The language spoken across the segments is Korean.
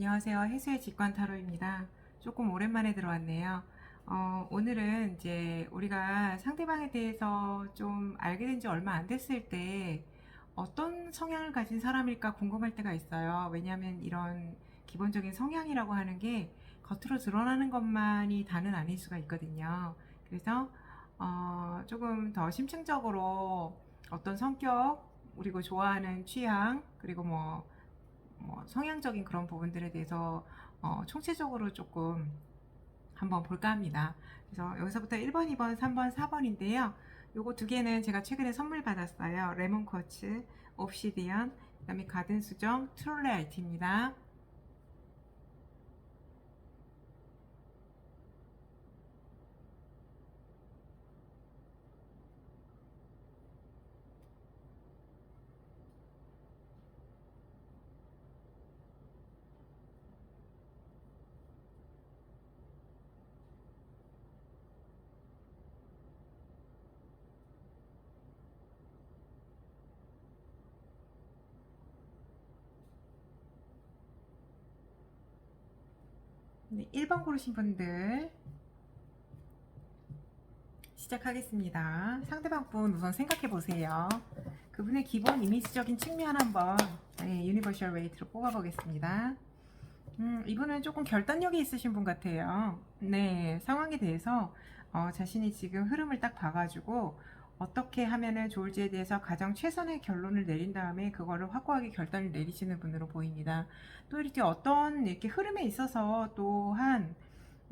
안녕하세요. 해수의 직관 타로입니다. 조금 오랜만에 들어왔네요. 어, 오늘은 이제 우리가 상대방에 대해서 좀 알게 된 지 얼마 안 됐을 때 어떤 성향을 가진 사람일까 궁금할 때가 있어요. 왜냐하면 이런 기본적인 성향이라고 하는 게 겉으로 드러나는 것만이 다는 아닐 수가 있거든요. 그래서 어, 조금 더 심층적으로 어떤 성격, 그리고 좋아하는 취향, 그리고 뭐, 뭐 성향적인 그런 부분들에 대해서 어, 총체적으로 조금 한번 볼까 합니다. 그래서 여기서부터 1번, 2번, 3번, 4번인데요. 요거 두 개는 제가 최근에 선물 받았어요. 레몬 쿼츠, 옵시디언, 그다음에 가든 수정, 트롤레 아이트입니다. 네, 1번 고르신 분들 시작하겠습니다. 상대방 분 우선 생각해 보세요. 그분의 기본 이미지적인 측면 한번 네, 유니버셜 웨이트로 뽑아보겠습니다. 음, 이분은 조금 결단력이 있으신 분 같아요. 네, 상황에 대해서 어, 자신이 지금 흐름을 딱 봐가지고 어떻게 하면은 좋을지에 대해서 가장 최선의 결론을 내린 다음에 그거를 확고하게 결단을 내리시는 분으로 보입니다. 또 이렇게 어떤 이렇게 흐름에 있어서 또한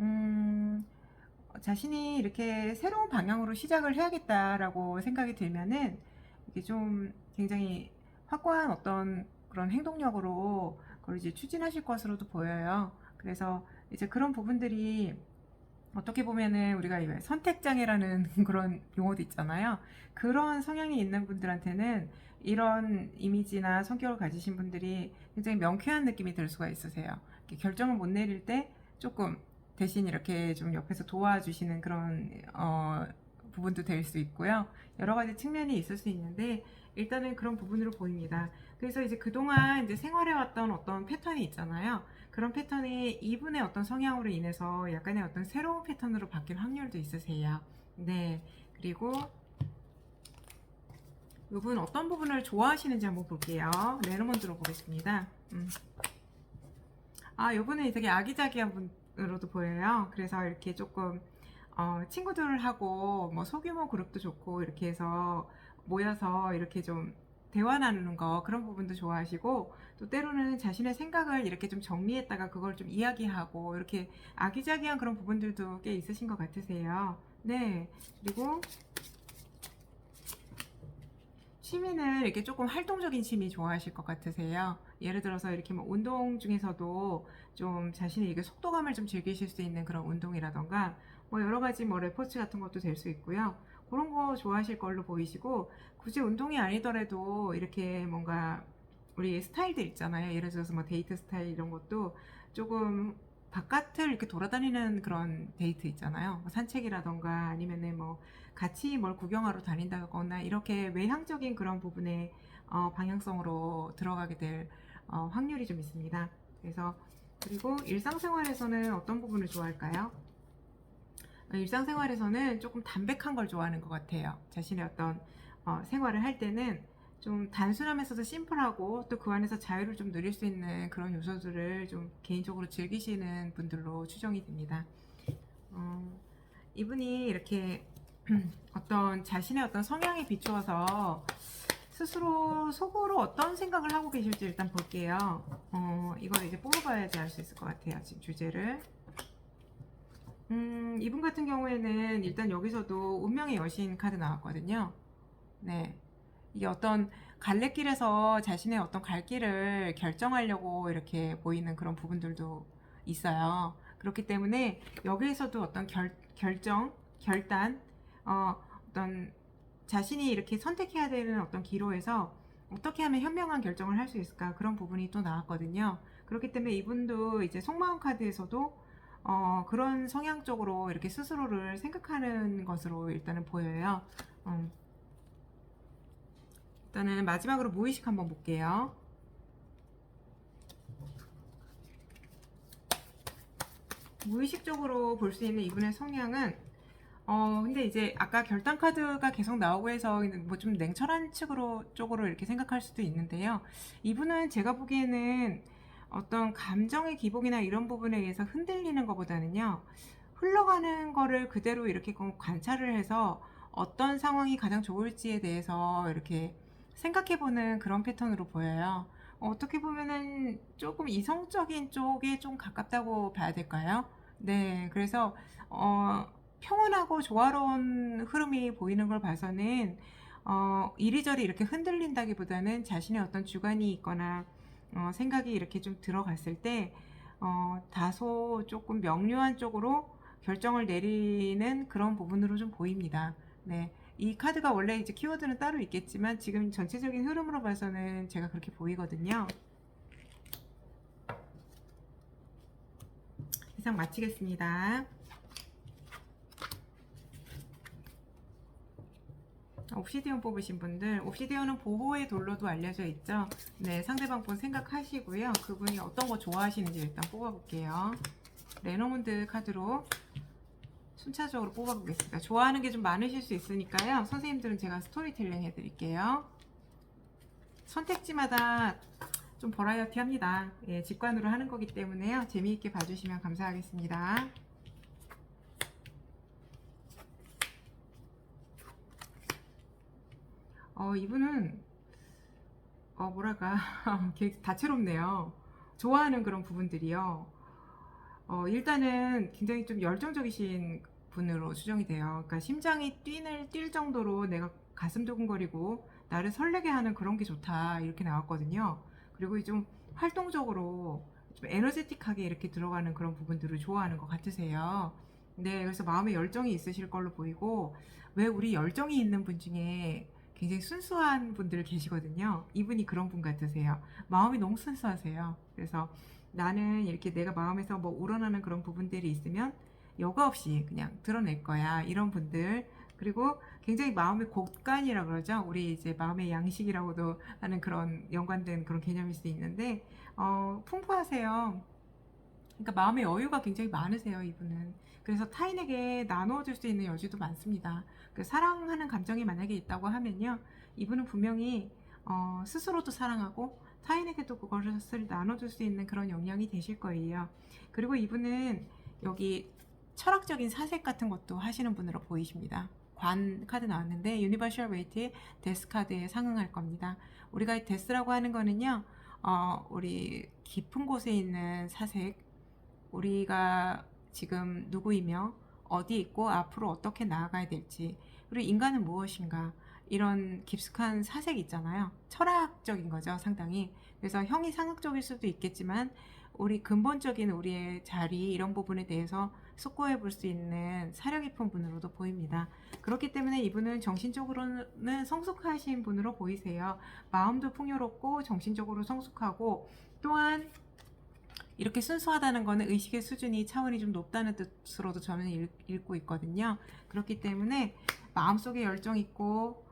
음, 자신이 이렇게 새로운 방향으로 시작을 해야겠다라고 생각이 들면은 이게 좀 굉장히 확고한 어떤 그런 행동력으로 그걸 이제 추진하실 것으로도 보여요. 그래서 이제 그런 부분들이 어떻게 보면은 우리가 왜 선택장애라는 그런 용어도 있잖아요. 그런 성향이 있는 분들한테는 이런 이미지나 성격을 가지신 분들이 굉장히 명쾌한 느낌이 들 수가 있으세요. 결정을 못 내릴 때 조금 대신 이렇게 좀 옆에서 도와주시는 그런 어, 부분도 될 수 있고요. 여러 가지 측면이 있을 수 있는데 일단은 그런 부분으로 보입니다. 그래서 이제 그동안 이제 생활해왔던 어떤 패턴이 있잖아요. 그런 패턴이 이분의 어떤 성향으로 인해서 약간의 어떤 새로운 패턴으로 바뀔 확률도 있으세요. 네. 그리고 이분 어떤 부분을 좋아하시는지 한번 볼게요. 레노먼 들어보겠습니다. 음. 아, 이분은 되게 아기자기한 분으로도 보여요. 그래서 이렇게 조금 어, 친구들하고 뭐 소규모 그룹도 좋고 이렇게 해서 모여서 이렇게 좀 대화 나누는 거 그런 부분도 좋아하시고 또 때로는 자신의 생각을 이렇게 좀 정리했다가 그걸 좀 이야기하고 이렇게 아기자기한 그런 부분들도 꽤 있으신 것 같으세요. 네. 그리고 취미는 이렇게 조금 활동적인 취미 좋아하실 것 같으세요. 예를 들어서 이렇게 뭐 운동 중에서도 좀 자신의 이게 속도감을 좀 즐기실 수 있는 그런 운동이라던가 뭐 여러 가지 뭐 레포츠 같은 것도 될 수 있고요. 그런 거 좋아하실 걸로 보이시고 굳이 운동이 아니더라도 이렇게 뭔가 우리 스타일들 있잖아요. 예를 들어서 뭐 데이트 스타일 이런 것도 조금 바깥을 이렇게 돌아다니는 그런 데이트 있잖아요. 뭐 산책이라던가 아니면은 뭐 같이 뭘 구경하러 다닌다거나 이렇게 외향적인 그런 부분에 어, 방향성으로 들어가게 될 어, 확률이 좀 있습니다. 그래서 그리고 일상생활에서는 어떤 부분을 좋아할까요? 일상생활에서는 조금 담백한 걸 좋아하는 것 같아요. 자신의 어떤 어, 생활을 할 때는 좀 단순하면서도 심플하고 또 그 안에서 자유를 좀 누릴 수 있는 그런 요소들을 좀 개인적으로 즐기시는 분들로 추정이 됩니다. 어, 이분이 이렇게 어떤 자신의 어떤 성향에 비추어서 스스로 속으로 어떤 생각을 하고 계실지 일단 볼게요. 어, 이걸 이제 뽑아봐야지 알 수 있을 것 같아요. 지금 주제를. 음, 이분 같은 경우에는 일단 여기서도 운명의 여신 카드 나왔거든요. 네. 이게 어떤 갈래길에서 자신의 어떤 갈 길을 결정하려고 이렇게 보이는 그런 부분들도 있어요. 그렇기 때문에 여기에서도 어떤 결, 결정, 결단, 어, 어떤 자신이 이렇게 선택해야 되는 어떤 기로에서 어떻게 하면 현명한 결정을 할 수 있을까 그런 부분이 또 나왔거든요. 그렇기 때문에 이분도 이제 속마음 카드에서도 어, 그런 성향적으로 이렇게 스스로를 생각하는 것으로 일단은 보여요. 음. 일단은 마지막으로 무의식 한번 볼게요. 무의식적으로 볼 수 있는 이분의 성향은 어 근데 이제 아까 결단 카드가 계속 나오고 해서 뭐 좀 냉철한 측으로 쪽으로 이렇게 생각할 수도 있는데요. 이분은 제가 보기에는 어떤 감정의 기복이나 이런 부분에 의해서 흔들리는 것보다는요. 흘러가는 거를 그대로 이렇게 관찰을 해서 어떤 상황이 가장 좋을지에 대해서 이렇게 생각해보는 그런 패턴으로 보여요. 어떻게 보면은 조금 이성적인 쪽에 좀 가깝다고 봐야 될까요? 네, 그래서 어, 평온하고 조화로운 흐름이 보이는 걸 봐서는 어, 이리저리 이렇게 흔들린다기보다는 자신의 어떤 주관이 있거나 어, 생각이 이렇게 좀 들어갔을 때 어, 다소 조금 명료한 쪽으로 결정을 내리는 그런 부분으로 좀 보입니다. 네. 이 카드가 원래 이제 키워드는 따로 있겠지만 지금 전체적인 흐름으로 봐서는 제가 그렇게 보이거든요. 이상 마치겠습니다. 옵시디언 뽑으신 분들, 옵시디언은 보호의 돌로도 알려져 있죠. 네, 상대방 분 생각하시고요. 그분이 어떤 거 좋아하시는지 일단 뽑아볼게요. 레노몬드 카드로 순차적으로 뽑아보겠습니다. 좋아하는 게 좀 많으실 수 있으니까요. 선생님들은 제가 스토리텔링 해드릴게요. 선택지마다 좀 버라이어티 합니다. 예, 직관으로 하는 거기 때문에요. 재미있게 봐주시면 감사하겠습니다. 어, 이분은, 어, 뭐랄까, 다채롭네요. 좋아하는 그런 부분들이요. 어, 일단은 굉장히 좀 열정적이신 분으로 추정이 돼요. 그러니까 심장이 뛰는, 뛸 정도로 내가 가슴 두근거리고 나를 설레게 하는 그런 게 좋다. 이렇게 나왔거든요. 그리고 좀 활동적으로 좀 에너제틱하게 이렇게 들어가는 그런 부분들을 좋아하는 것 같으세요. 네, 그래서 마음에 열정이 있으실 걸로 보이고, 왜 우리 열정이 있는 분 중에 굉장히 순수한 분들 계시거든요. 이분이 그런 분 같으세요. 마음이 너무 순수하세요. 그래서 나는 이렇게 내가 마음에서 뭐 우러나는 그런 부분들이 있으면 여과 없이 그냥 드러낼 거야. 이런 분들. 그리고 굉장히 마음의 곳간이라 그러죠. 우리 이제 마음의 양식이라고도 하는 그런 연관된 그런 개념일 수 있는데, 어, 풍부하세요. 그러니까 마음의 여유가 굉장히 많으세요, 이분은. 그래서 타인에게 나누어줄 수 있는 여지도 많습니다. 그 사랑하는 감정이 만약에 있다고 하면요, 이분은 분명히 어, 스스로도 사랑하고 타인에게도 그것을 나눠줄 수 있는 그런 역량이 되실 거예요. 그리고 이분은 여기 철학적인 사색 같은 것도 하시는 분으로 보이십니다. 관 카드 나왔는데 유니버셜 웨이트의 데스 카드에 상응할 겁니다. 우리가 데스라고 하는 거는요, 어, 우리 깊은 곳에 있는 사색, 우리가 지금 누구이며 어디 있고 앞으로 어떻게 나아가야 될지, 그리고 인간은 무엇인가, 이런 깊숙한 사색 있잖아요. 철학적인 거죠, 상당히. 그래서 형이 상학적일 수도 있겠지만 우리 근본적인 우리의 자리 이런 부분에 대해서 숙고해 볼 수 있는 사려 깊은 분으로도 보입니다. 그렇기 때문에 이분은 정신적으로는 성숙하신 분으로 보이세요. 마음도 풍요롭고 정신적으로 성숙하고 또한 이렇게 순수하다는 것은 의식의 수준이 차원이 좀 높다는 뜻으로도 저는 읽 고 있거든요. 그렇기 때문에 마음속에 열정 있고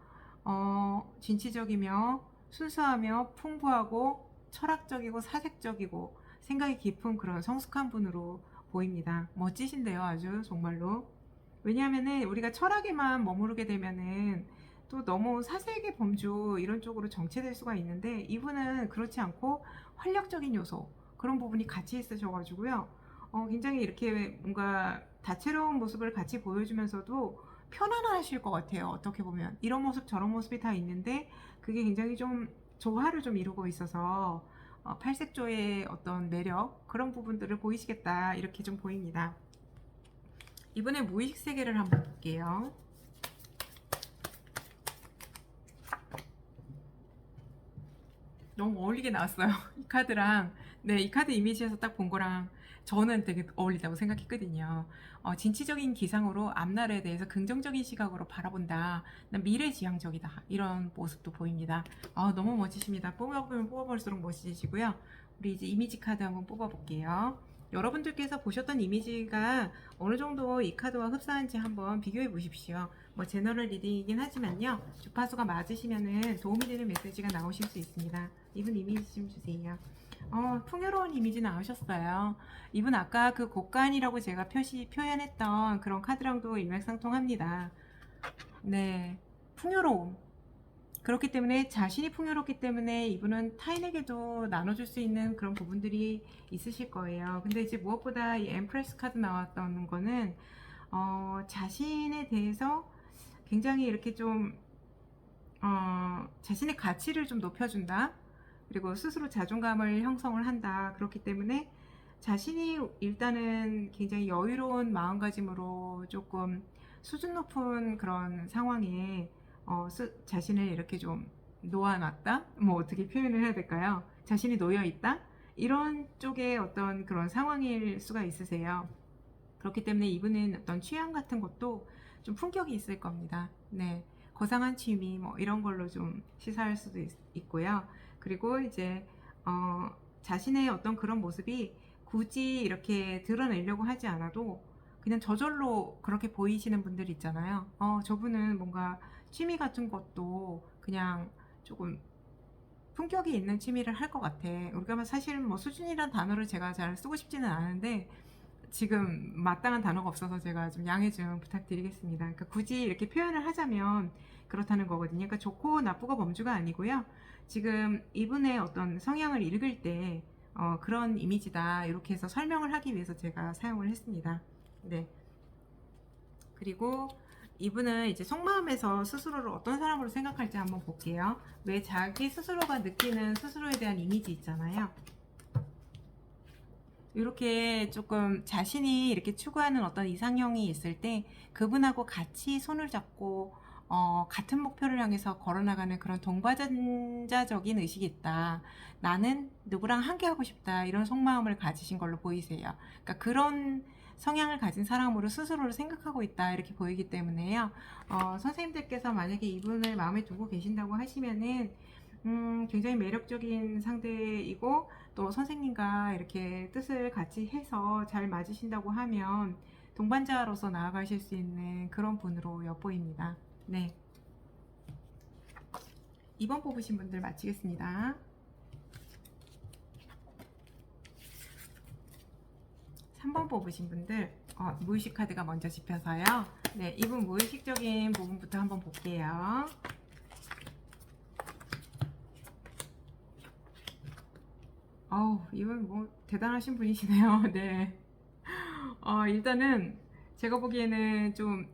어, 진취적이며 순수하며 풍부하고 철학적이고 사색적이고 생각이 깊은 그런 성숙한 분으로 보입니다. 멋지신데요, 아주 정말로. 왜냐하면은 우리가 철학에만 머무르게 되면은 또 너무 사색의 범주 이런 쪽으로 정체될 수가 있는데 이분은 그렇지 않고 활력적인 요소 그런 부분이 같이 있으셔가지고요. 어, 굉장히 이렇게 뭔가 다채로운 모습을 같이 보여주면서도 편안하실 것 같아요. 어떻게 보면 이런 모습 저런 모습이 다 있는데 그게 굉장히 좀 조화를 좀 이루고 있어서 어, 팔색조의 어떤 매력 그런 부분들을 보이시겠다 이렇게 좀 보입니다. 이번에 무의식 세계를 한번 볼게요. 너무 어울리게 나왔어요. 이 카드랑 네, 이 카드 이미지에서 딱 본 거랑 저는 되게 어울리다고 생각했거든요. 어, 진취적인 기상으로 앞날에 대해서 긍정적인 시각으로 바라본다. 미래지향적이다. 이런 모습도 보입니다. 어, 너무 멋지십니다. 뽑아보면 뽑아볼수록 멋지시고요. 우리 이제 이미지 카드 한번 뽑아볼게요. 여러분들께서 보셨던 이미지가 어느 정도 이 카드와 흡사한지 한번 비교해 보십시오. 뭐 제너럴 리딩이긴 하지만요. 주파수가 맞으시면은 도움이 되는 메시지가 나오실 수 있습니다. 이분 이미지 좀 주세요. 어, 풍요로운 이미지 나오셨어요. 이분 아까 그 곡간이라고 제가 표시 표현했던 그런 카드랑도 일맥상통합니다. 네, 풍요로움. 그렇기 때문에 자신이 풍요롭기 때문에 이분은 타인에게도 나눠줄 수 있는 그런 부분들이 있으실 거예요. 근데 이제 무엇보다 이 엠프레스 카드 나왔던 거는 어, 자신에 대해서 굉장히 이렇게 좀 어, 자신의 가치를 좀 높여준다. 그리고 스스로 자존감을 형성을 한다. 그렇기 때문에 자신이 일단은 굉장히 여유로운 마음가짐으로 조금 수준 높은 그런 상황에 어, 스- 자신을 이렇게 좀 놓아놨다? 뭐 어떻게 표현을 해야 될까요? 자신이 놓여 있다? 이런 쪽의 어떤 그런 상황일 수가 있으세요. 그렇기 때문에 이분은 어떤 취향 같은 것도 좀 품격이 있을 겁니다. 네. 거상한 취미 뭐 이런 걸로 좀 시사할 수도 있, 고요 그리고 이제 어, 자신의 어떤 그런 모습이 굳이 이렇게 드러내려고 하지 않아도 그냥 저절로 그렇게 보이시는 분들 있잖아요. 어, 저분은 뭔가 취미 같은 것도 그냥 조금 품격이 있는 취미를 할 것 같아. 우리가 사실 뭐 수준이란 단어를 제가 잘 쓰고 싶지는 않은데 지금 마땅한 단어가 없어서 제가 좀 양해 좀 부탁드리겠습니다. 그러니까 굳이 이렇게 표현을 하자면 그렇다는 거거든요. 그러니까 좋고 나쁘고 범주가 아니고요. 지금 이분의 어떤 성향을 읽을 때 어, 그런 이미지다 이렇게 해서 설명을 하기 위해서 제가 사용을 했습니다. 네. 그리고 이분은 이제 속마음에서 스스로를 어떤 사람으로 생각할지 한번 볼게요. 왜 자기 스스로가 느끼는 스스로에 대한 이미지 있잖아요. 이렇게 조금 자신이 이렇게 추구하는 어떤 이상형이 있을 때 그분하고 같이 손을 잡고 어, 같은 목표를 향해서 걸어나가는 그런 동반자적인 의식이 있다. 나는 누구랑 함께 하고 싶다. 이런 속마음을 가지신 걸로 보이세요. 그러니까 그런 성향을 가진 사람으로 스스로를 생각하고 있다. 이렇게 보이기 때문에요. 어, 선생님들께서 만약에 이분을 마음에 두고 계신다고 하시면은 음, 굉장히 매력적인 상대이고 또 선생님과 이렇게 뜻을 같이 해서 잘 맞으신다고 하면 동반자로서 나아가실 수 있는 그런 분으로 엿보입니다. 네. 2번 뽑으신 분들 마치겠습니다. 3번 뽑으신 분들 어, 무의식 카드가 먼저 집혀서요. 네, 이분 무의식적인 부분부터 한번 볼게요. 어우, 이분 뭐 대단하신 분이시네요. 네. 어, 일단은 제가 보기에는 좀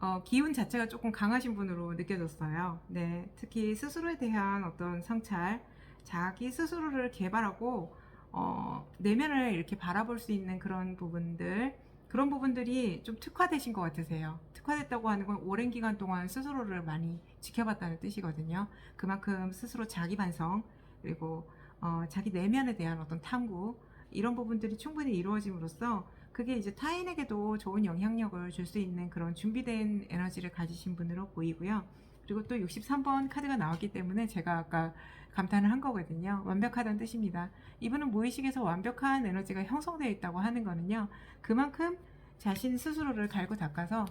어, 기운 자체가 조금 강하신 분으로 느껴졌어요. 네, 특히 스스로에 대한 어떤 성찰, 자기 스스로를 개발하고 어, 내면을 이렇게 바라볼 수 있는 그런 부분들, 그런 부분들이 좀 특화되신 것 같으세요. 특화됐다고 하는 건 오랜 기간 동안 스스로를 많이 지켜봤다는 뜻이거든요. 그만큼 스스로 자기 반성, 그리고 어, 자기 내면에 대한 어떤 탐구, 이런 부분들이 충분히 이루어짐으로써 그게 이제 타인에게도 좋은 영향력을 줄 수 있는 그런 준비된 에너지를 가지신 분으로 보이고요. 그리고 또 63번 카드가 나왔기 때문에 제가 아까 감탄을 한 거거든요. 완벽하다는 뜻입니다. 이분은 무의식에서 완벽한 에너지가 형성되어 있다고 하는 거는요. 그만큼 자신 스스로를 갈고 닦아서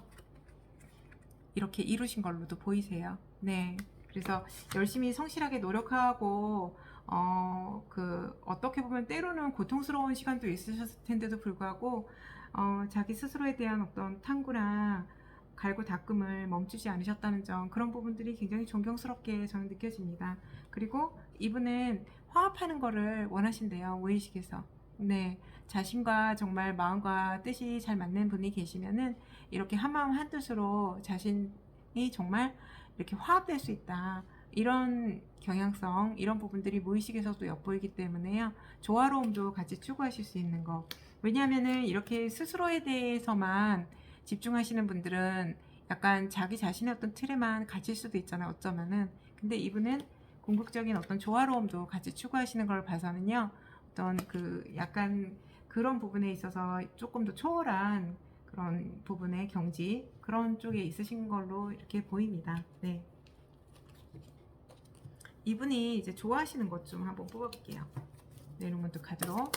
이렇게 이루신 걸로도 보이세요. 네. 그래서 열심히 성실하게 노력하고 어, 그, 어떻게 보면 때로는 고통스러운 시간도 있으셨을 텐데도 불구하고, 어, 자기 스스로에 대한 어떤 탐구나 갈고 닦음을 멈추지 않으셨다는 점, 그런 부분들이 굉장히 존경스럽게 저는 느껴집니다. 그리고 이분은 화합하는 거를 원하신대요, 무의식에서. 네. 자신과 정말 마음과 뜻이 잘 맞는 분이 계시면은 이렇게 한마음 한뜻으로 자신이 정말 이렇게 화합될 수 있다. 이런 경향성, 이런 부분들이 무의식에서도 엿보이기 때문에요. 조화로움도 같이 추구하실 수 있는 거. 왜냐하면은 이렇게 스스로에 대해서만 집중하시는 분들은 약간 자기 자신의 어떤 틀에만 갇힐 수도 있잖아요. 어쩌면은. 근데 이분은 궁극적인 어떤 조화로움도 같이 추구하시는 걸 봐서는요. 어떤 그 약간 그런 부분에 있어서 조금 더 초월한 그런 부분의 경지 그런 쪽에 있으신 걸로 이렇게 보입니다. 네. 이분이 이제 좋아하시는 것 좀 한번 뽑아볼게요. 네르몬드 카드로.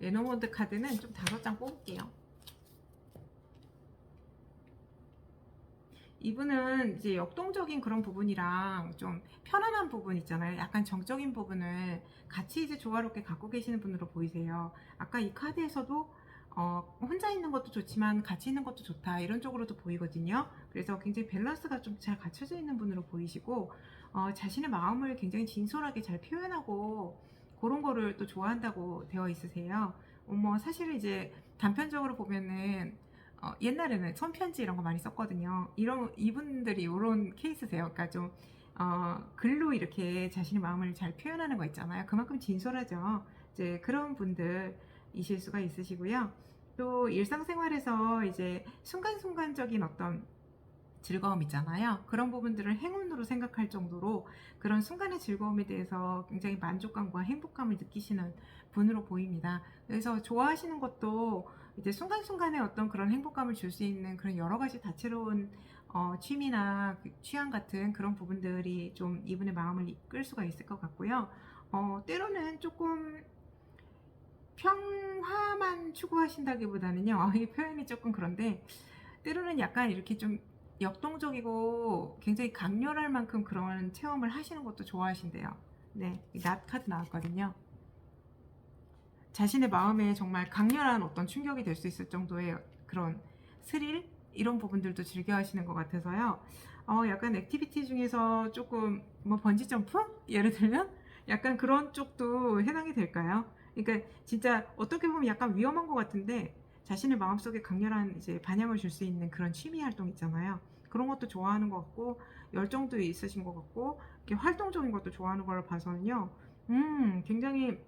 레노몬드 카드는 좀 다섯 장 뽑을게요. 이분은 이제 역동적인 그런 부분이랑 좀 편안한 부분 있잖아요. 약간 정적인 부분을 같이 이제 조화롭게 갖고 계시는 분으로 보이세요. 아까 이 카드에서도 어, 혼자 있는 것도 좋지만 같이 있는 것도 좋다 이런 쪽으로도 보이거든요. 그래서 굉장히 밸런스가 좀 잘 갖춰져 있는 분으로 보이시고 어, 자신의 마음을 굉장히 진솔하게 잘 표현하고 그런 거를 또 좋아한다고 되어 있으세요. 어, 뭐 사실은 이제 단편적으로 보면은 어, 옛날에는 손편지 이런 거 많이 썼거든요. 이런 이분들이 이런 케이스세요. 그러니까 좀 어, 글로 이렇게 자신의 마음을 잘 표현하는 거 있잖아요. 그만큼 진솔하죠. 이제 그런 분들이실 수가 있으시고요. 또 일상생활에서 이제 순간순간적인 어떤 즐거움 있잖아요. 그런 부분들을 행운으로 생각할 정도로 그런 순간의 즐거움에 대해서 굉장히 만족감과 행복감을 느끼시는 분으로 보입니다. 그래서 좋아하시는 것도 이제 순간순간에 어떤 그런 행복감을 줄 수 있는 그런 여러 가지 다채로운 어, 취미나 그 취향 같은 그런 부분들이 좀 이분의 마음을 이끌 수가 있을 것 같고요. 어, 때로는 조금 평화만 추구하신다기보다는요, 이 표현이 조금 그런데, 때로는 약간 이렇게 좀 역동적이고 굉장히 강렬할 만큼 그런 체험을 하시는 것도 좋아하신대요. 네, 낫 카드 나왔거든요. 자신의 마음에 정말 강렬한 어떤 충격이 될 수 있을 정도의 그런 스릴 이런 부분들도 즐겨 하시는 것 같아서요. 어, 약간 액티비티 중에서 조금 뭐 번지 점프 예를 들면 약간 그런 쪽도 해당이 될까요? 그러니까 진짜 어떻게 보면 약간 위험한 것 같은데 자신의 마음속에 강렬한 이제 반향을 줄 수 있는 그런 취미 활동 있잖아요. 그런 것도 좋아하는 것 같고 열정도 있으신 것 같고 이렇게 활동적인 것도 좋아하는 걸로 봐서는요. 음, 굉장히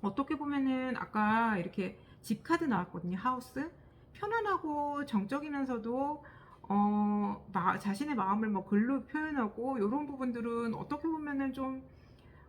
어떻게 보면은 아까 이렇게 집 카드 나왔거든요. 하우스. 편안하고 정적이면서도 어, 마- 자신의 마음을 뭐 글로 표현하고 이런 부분들은 어떻게 보면은 좀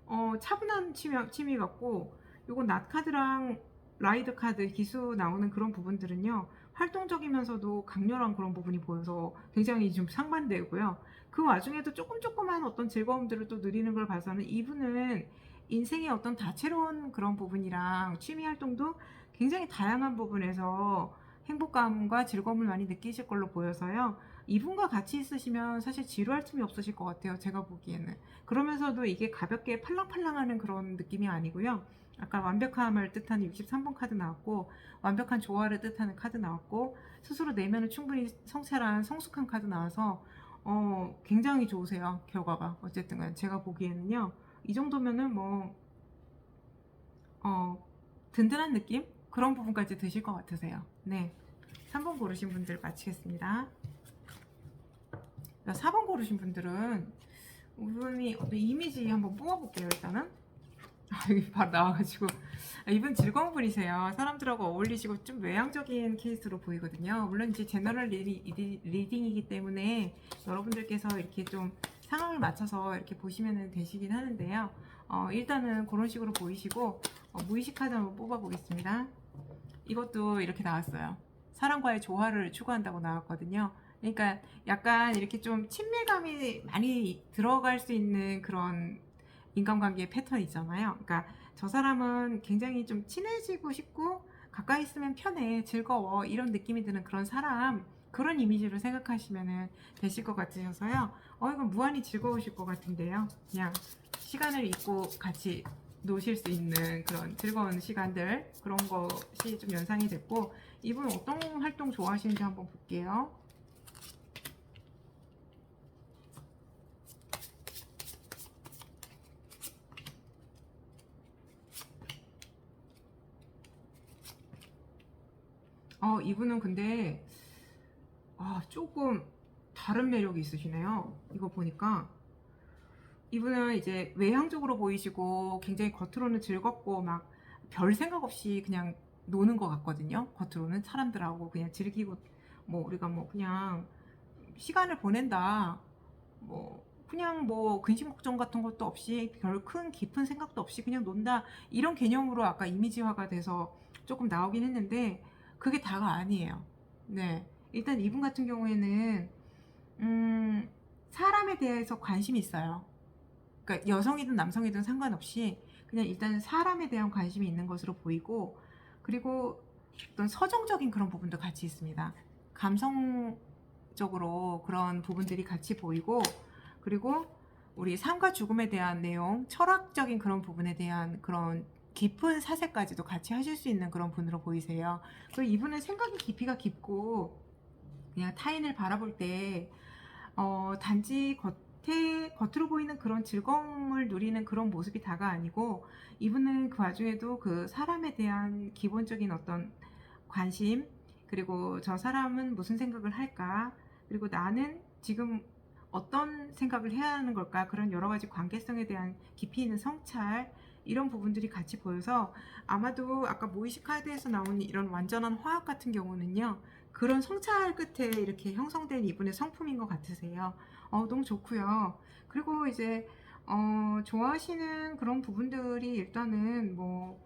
어, 차분한 취미, 취미 같고 요거 낫 카드랑 라이드 카드 기수 나오는 그런 부분들은요 활동적이면서도 강렬한 그런 부분이 보여서 굉장히 좀 상반되고요 그 와중에도 조금 조금한 어떤 즐거움들을 또 누리는 걸 봐서는 이분은 인생의 어떤 다채로운 그런 부분이랑 취미 활동도 굉장히 다양한 부분에서 행복감과 즐거움을 많이 느끼실 걸로 보여서요. 이분과 같이 있으시면 사실 지루할 틈이 없으실 것 같아요. 제가 보기에는. 그러면서도 이게 가볍게 팔랑팔랑하는 그런 느낌이 아니고요. 아까 완벽함을 뜻하는 63번 카드 나왔고 완벽한 조화를 뜻하는 카드 나왔고 스스로 내면은 충분히 성찰한 성숙한 카드 나와서 어, 굉장히 좋으세요. 결과가. 어쨌든 간에 제가 보기에는요. 이 정도면은 뭐 어, 든든한 느낌? 그런 부분까지 드실 것 같으세요. 네. 3번 고르신 분들 마치겠습니다. 4번 고르신 분들은 이분이 어떤 이미지 한번 뽑아볼게요, 일단은. 아, 여기 바로 나와가지고. 아, 이분 즐거운 분이세요. 사람들하고 어울리시고 좀 외향적인 케이스로 보이거든요. 물론 이제 제너럴 리디, 리디- 리딩이기 때문에 여러분들께서 이렇게 좀 상황을 맞춰서 이렇게 보시면 되시긴 하는데요. 어, 일단은 그런 식으로 보이시고 어, 무의식 카드 한번 뽑아보겠습니다. 이것도 이렇게 나왔어요. 사람과의 조화를 추구한다고 나왔거든요. 그러니까 약간 이렇게 좀 친밀감이 많이 들어갈 수 있는 그런 인간관계의 패턴 있잖아요. 그러니까 저 사람은 굉장히 좀 친해지고 싶고 가까이 있으면 편해, 즐거워 이런 느낌이 드는 그런 사람 그런 이미지로 생각하시면 되실 것 같으셔서요. 어 이건 무한히 즐거우실 것 같은데요. 그냥 시간을 잊고 같이 노실 수 있는 그런 즐거운 시간들 그런 것이 좀 연상이 됐고 이분 어떤 활동 좋아하시는지 한번 볼게요. 어 이분은 근데 아 조금 다른 매력이 있으시네요. 이거 보니까 이분은 이제 외향적으로 보이시고 굉장히 겉으로는 즐겁고 막 별 생각 없이 그냥 노는 것 같거든요. 겉으로는 사람들하고 그냥 즐기고 뭐 우리가 뭐 그냥 시간을 보낸다. 뭐 그냥 뭐 근심 걱정 같은 것도 없이 별 큰 깊은 생각도 없이 그냥 논다. 이런 개념으로 아까 이미지화가 돼서 조금 나오긴 했는데 그게 다가 아니에요. 네. 일단 이분 같은 경우에는 음 사람에 대해서 관심이 있어요. 그러니까 여성이든 남성이든 상관없이 그냥 일단 사람에 대한 관심이 있는 것으로 보이고 그리고 어떤 서정적인 그런 부분도 같이 있습니다. 감성적인 쪽으로 그런 부분들이 같이 보이고 그리고 우리 삶과 죽음에 대한 내용, 철학적인 그런 부분에 대한 그런 깊은 사색까지도 같이 하실 수 있는 그런 분으로 보이세요. 그리고 이분은 생각이 깊이가 깊고 그냥 타인을 바라볼 때 어, 단지 겉에 겉으로 보이는 그런 즐거움을 누리는 그런 모습이 다가 아니고 이분은 그 와중에도 그 사람에 대한 기본적인 어떤 관심 그리고 저 사람은 무슨 생각을 할까 그리고 나는 지금 어떤 생각을 해야 하는 걸까 그런 여러 가지 관계성에 대한 깊이 있는 성찰 이런 부분들이 같이 보여서 아마도 아까 모의식 카드에서 나오는 이런 완전한 화학 같은 경우는요 그런 성찰 끝에 이렇게 형성된 이분의 성품인 것 같으세요. 어, 너무 좋고요. 그리고 이제 어, 좋아하시는 그런 부분들이 일단은 뭐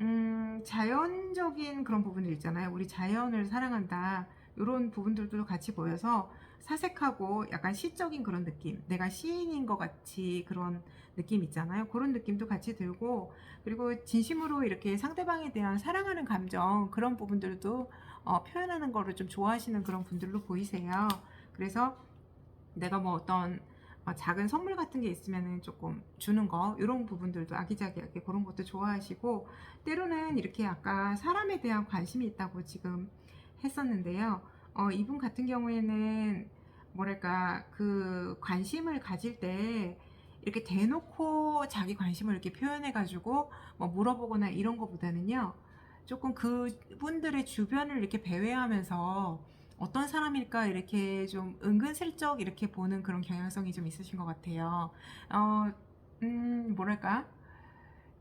음, 자연적인 그런 부분들 있잖아요. 우리 자연을 사랑한다. 이런 부분들도 같이 보여서 사색하고 약간 시적인 그런 느낌. 내가 시인인 것 같이 그런 느낌 있잖아요. 그런 느낌도 같이 들고, 그리고 진심으로 이렇게 상대방에 대한 사랑하는 감정, 그런 부분들도 어, 표현하는 거를 좀 좋아하시는 그런 분들로 보이세요. 그래서 내가 뭐 어떤 어, 작은 선물 같은 게 있으면 조금 주는 거 이런 부분들도 아기자기하게 그런 것도 좋아하시고 때로는 이렇게 아까 사람에 대한 관심이 있다고 지금 했었는데요. 어, 이분 같은 경우에는 뭐랄까 그 관심을 가질 때 이렇게 대놓고 자기 관심을 이렇게 표현해 가지고 뭐 물어보거나 이런 것보다는요 조금 그분들의 주변을 이렇게 배회하면서 어떤 사람일까 이렇게 좀 은근슬쩍 이렇게 보는 그런 경향성이 좀 있으신 것 같아요. 어, 음, 뭐랄까.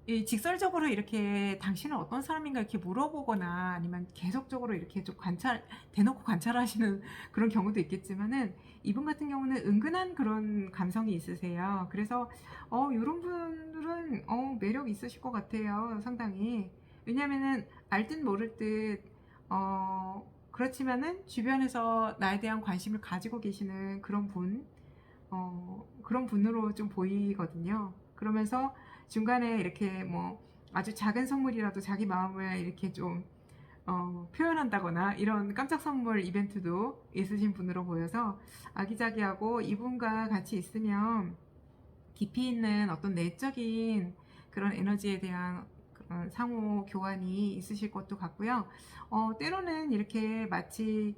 이 직설적으로 이렇게 당신은 어떤 사람인가 이렇게 물어보거나 아니면 계속적으로 이렇게 좀 관찰, 대놓고 관찰하시는 그런 경우도 있겠지만은 이분 같은 경우는 은근한 그런 감성이 있으세요. 그래서 어, 이런 분들은 어, 매력 있으실 것 같아요. 상당히. 왜냐면은 알듯 모를 듯 어, 그렇지만은 주변에서 나에 대한 관심을 가지고 계시는 그런 분, 어, 그런 분으로 좀 보이거든요. 그러면서 중간에 이렇게 뭐 아주 작은 선물이라도 자기 마음을 이렇게 좀 어, 표현한다거나 이런 깜짝 선물 이벤트도 있으신 분으로 보여서 아기자기하고 이분과 같이 있으면 깊이 있는 어떤 내적인 그런 에너지에 대한 그런 상호 교환이 있으실 것도 같고요. 어, 때로는 이렇게 마치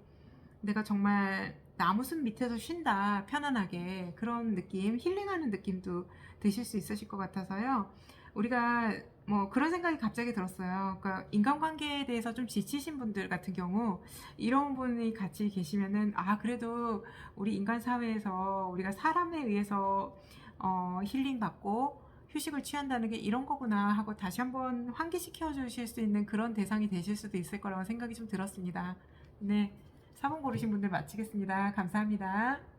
내가 정말 나무숲 밑에서 쉰다 편안하게 그런 느낌 힐링하는 느낌도 드실 수 있으실 것 같아서요 우리가 뭐 그런 생각이 갑자기 들었어요 그러니까 인간관계에 대해서 좀 지치신 분들 같은 경우 이런 분이 같이 계시면은 아 그래도 우리 인간 사회에서 우리가 사람에 의해서 어, 힐링 받고 휴식을 취한다는 게 이런 거구나 하고 다시 한번 환기시켜 주실 수 있는 그런 대상이 되실 수도 있을 거라고 생각이 좀 들었습니다 네. 4번 고르신 분들 마치겠습니다. 감사합니다.